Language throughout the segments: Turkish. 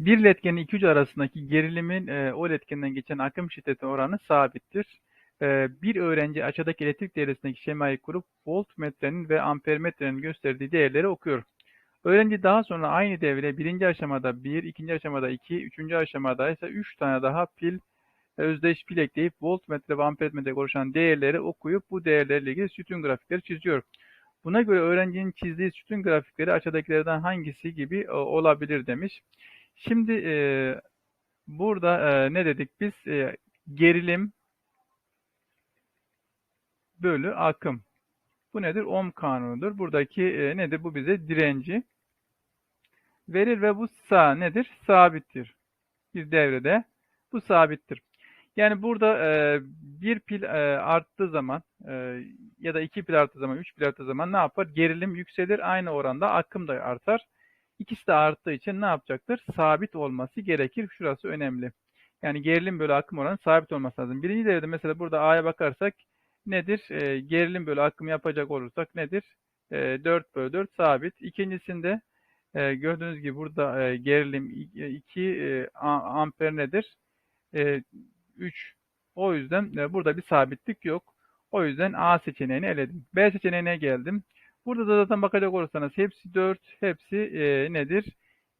Bir iletkenin iki ucu arasındaki gerilimin e, o iletkenden geçen akım şiddeti oranı sabittir. E, bir öğrenci aşağıdaki elektrik devresindeki şemayı kurup voltmetrenin ve ampermetrenin gösterdiği değerleri okuyor. Öğrenci daha sonra aynı devre birinci aşamada bir, ikinci aşamada iki, üçüncü aşamada ise üç tane daha pil e, özdeş pil ekleyip voltmetre ve ampermetre oluşan değerleri okuyup bu değerlerle ilgili sütun grafikleri çiziyor. Buna göre öğrencinin çizdiği sütun grafikleri aşağıdakilerden hangisi gibi e, olabilir demiş. Şimdi e, burada e, ne dedik biz? E, gerilim bölü akım. Bu nedir? Ohm kanunudur. Buradaki e, nedir? Bu bize direnci verir ve bu sağ nedir? Sabittir. Bir devrede bu sabittir. Yani burada e, bir pil e, arttığı zaman e, ya da iki pil arttığı zaman, üç pil arttığı zaman ne yapar? Gerilim yükselir. Aynı oranda akım da artar. İkisi de arttığı için ne yapacaktır? Sabit olması gerekir. Şurası önemli. Yani gerilim bölü akım oranı sabit olması lazım. Birinci devrede mesela burada A'ya bakarsak nedir? E, gerilim bölü akım yapacak olursak nedir? E, 4 bölü 4 sabit. İkincisinde e, gördüğünüz gibi burada e, gerilim 2 e, amper nedir? E, 3. O yüzden e, burada bir sabitlik yok. O yüzden A seçeneğini eledim. B seçeneğine geldim. Burada da zaten bakacak olursanız hepsi 4, hepsi e, nedir?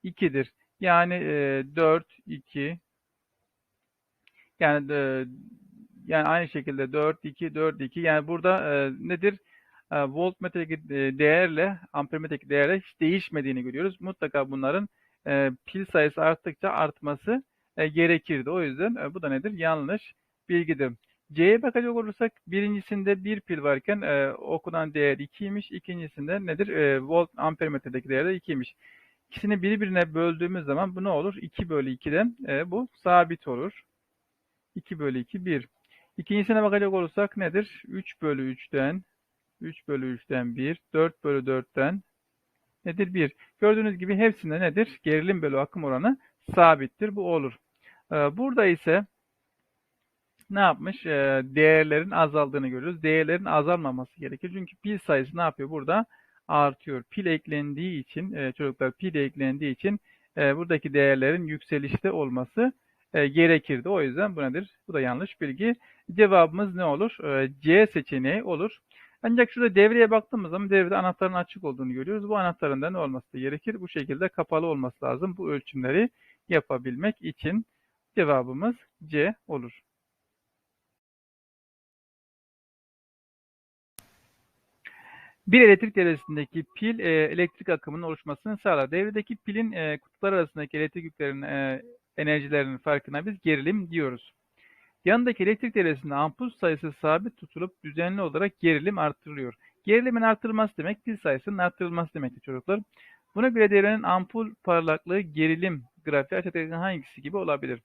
2'dir. Yani e, 4, 2. Yani e, yani aynı şekilde 4, 2, 4, 2. Yani burada e, nedir? E, voltmetredeki e, değerle ampermetredeki değerle hiç değişmediğini görüyoruz. Mutlaka bunların e, pil sayısı arttıkça artması e, gerekirdi. O yüzden e, bu da nedir? Yanlış bilgidir. C'ye bakacak olursak birincisinde bir pil varken e, okunan değer 2'ymiş. İkincisinde nedir? E, volt ampermetredeki değer de 2'ymiş. İkisini birbirine böldüğümüz zaman bu ne olur? 2 bölü 2'den e, bu sabit olur. 2 bölü 2 1. İkincisine bakacak olursak nedir? 3 bölü 3'ten 3 bölü 3'ten 1. 4 bölü 4'ten nedir? 1. Gördüğünüz gibi hepsinde nedir? Gerilim bölü akım oranı sabittir. Bu olur. Ee, burada ise ne yapmış? Ee, değerlerin azaldığını görüyoruz. Değerlerin azalmaması gerekir. Çünkü pil sayısı ne yapıyor? Burada artıyor. Pil eklendiği için e, çocuklar pil eklendiği için e, buradaki değerlerin yükselişte olması e, gerekirdi. O yüzden bu nedir? Bu da yanlış bilgi. Cevabımız ne olur? C seçeneği olur. Ancak şurada devreye baktığımız zaman devrede anahtarın açık olduğunu görüyoruz. Bu anahtarın da ne olması gerekir? Bu şekilde kapalı olması lazım. Bu ölçümleri yapabilmek için cevabımız C olur. Bir elektrik devresindeki pil e, elektrik akımının oluşmasını sağlar. Devredeki pilin e, kutular arasındaki elektrik yüklerinin e, enerjilerinin farkına biz gerilim diyoruz. Yanındaki elektrik devresinde ampul sayısı sabit tutulup düzenli olarak gerilim artırılıyor. Gerilimin artırılması demek pil sayısının artırılması demektir çocuklar. Buna göre devrenin ampul parlaklığı gerilim grafiği aşağıdaki hangisi gibi olabilir?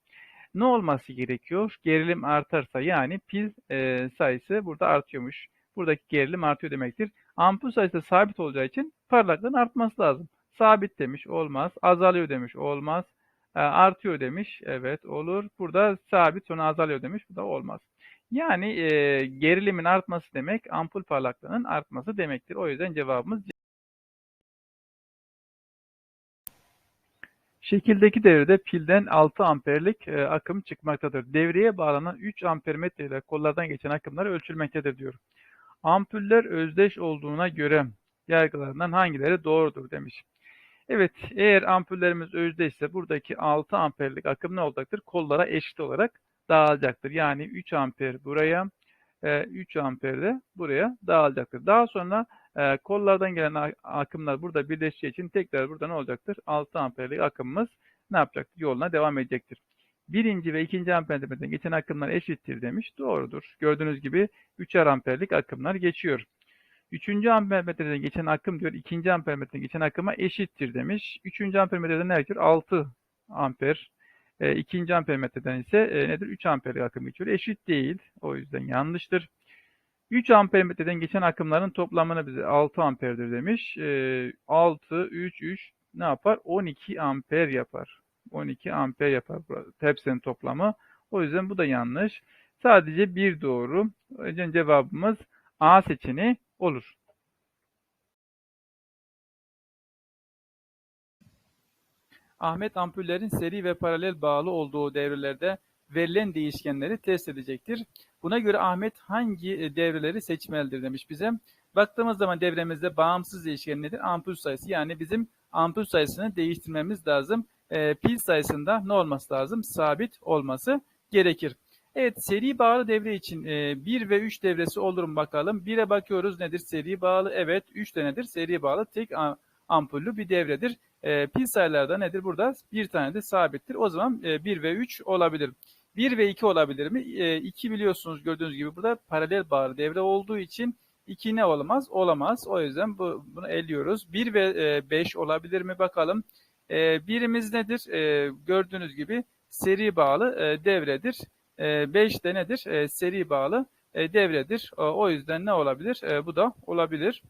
Ne olması gerekiyor? Gerilim artarsa yani pil e, sayısı burada artıyormuş. Buradaki gerilim artıyor demektir. Ampul sayısı sabit olacağı için parlaklığın artması lazım. Sabit demiş olmaz. Azalıyor demiş olmaz. E, artıyor demiş. Evet olur. Burada sabit sonra azalıyor demiş. Bu da olmaz. Yani e, gerilimin artması demek ampul parlaklığının artması demektir. O yüzden cevabımız Şekildeki devrede pilden 6 amperlik e, akım çıkmaktadır. Devreye bağlanan 3 ampermetre ile kollardan geçen akımlar ölçülmektedir diyor. Ampuller özdeş olduğuna göre yargılarından hangileri doğrudur demiş. Evet, eğer ampullerimiz özdeşse buradaki 6 amperlik akım ne olacaktır? Kollara eşit olarak dağılacaktır. Yani 3 amper buraya, 3 e, amper de buraya dağılacaktır. Daha sonra e, kollardan gelen akımlar burada birleşeceği için tekrar burada ne olacaktır? 6 amperlik akımımız ne yapacaktır? Yoluna devam edecektir. Birinci ve ikinci ampermetreden geçen akımlar eşittir demiş. Doğrudur. Gördüğünüz gibi 3'er amperlik akımlar geçiyor. Üçüncü ampermetreden geçen akım diyor, ikinci ampermetreden geçen akıma eşittir demiş. Üçüncü ampermetreden ne diyor? 6 amper. E, ikinci ampermetreden ise e, nedir? 3 amperlik akım geçiyor. Eşit değil. O yüzden yanlıştır. 3 ampermetreden geçen akımların toplamını bize 6 amperdir demiş. E, 6, 3, 3 ne yapar? 12 amper yapar. 12 amper yapar hepsinin toplamı. O yüzden bu da yanlış. Sadece bir doğru. O yüzden cevabımız A seçeneği olur. Ahmet ampullerin seri ve paralel bağlı olduğu devrelerde verilen değişkenleri test edecektir. Buna göre Ahmet hangi e, devreleri seçmelidir demiş bize. Baktığımız zaman devremizde bağımsız değişken nedir? Ampul sayısı. Yani bizim ampul sayısını değiştirmemiz lazım. E, pil sayısında ne olması lazım? Sabit olması gerekir. Evet seri bağlı devre için e, 1 ve 3 devresi olur mu bakalım. 1'e bakıyoruz nedir? Seri bağlı. Evet 3 de nedir? Seri bağlı. Tek ampullü bir devredir. E, pil sayılarda nedir? Burada bir tane de sabittir. O zaman e, 1 ve 3 olabilir. 1 ve 2 olabilir mi? E, 2 biliyorsunuz gördüğünüz gibi burada paralel bağlı devre olduğu için 2 ne olamaz? Olamaz. O yüzden bu, bunu eliyoruz. 1 ve e, 5 olabilir mi bakalım. E, birimiz nedir? E, gördüğünüz gibi seri bağlı e, devredir. 5 de nedir? E, seri bağlı e, devredir. O yüzden ne olabilir? E, bu da olabilir.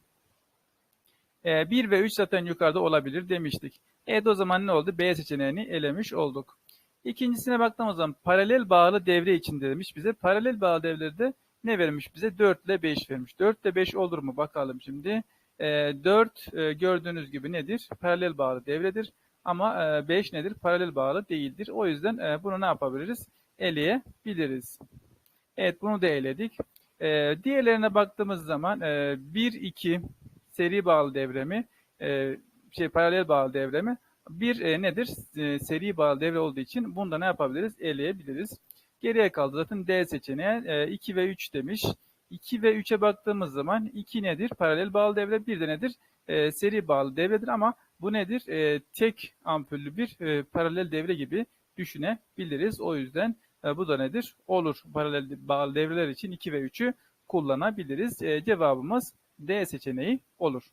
1 ve 3 zaten yukarıda olabilir demiştik. Evet o zaman ne oldu? B seçeneğini elemiş olduk. İkincisine baktığımız zaman paralel bağlı devre için demiş bize. Paralel bağlı devrelerde ne vermiş bize? 4 ile 5 vermiş. 4 ile 5 olur mu? Bakalım şimdi. 4 gördüğünüz gibi nedir? Paralel bağlı devredir. Ama 5 nedir? Paralel bağlı değildir. O yüzden bunu ne yapabiliriz? eleyebiliriz. Evet bunu da eledik. Ee, diğerlerine baktığımız zaman e, 1, 2 seri bağlı devremi, e, şey paralel bağlı devremi, bir e, nedir? E, seri bağlı devre olduğu için bunu da ne yapabiliriz? Eleyebiliriz. Geriye kaldı zaten D seçeneği. E, 2 ve 3 demiş. 2 ve 3'e baktığımız zaman 2 nedir? Paralel bağlı devre. Bir de nedir? E, seri bağlı devredir ama bu nedir? E, tek ampullü bir e, paralel devre gibi düşünebiliriz. O yüzden e, bu da nedir? Olur. Paralel bağlı devreler için 2 ve 3'ü kullanabiliriz. E, cevabımız D seçeneği olur.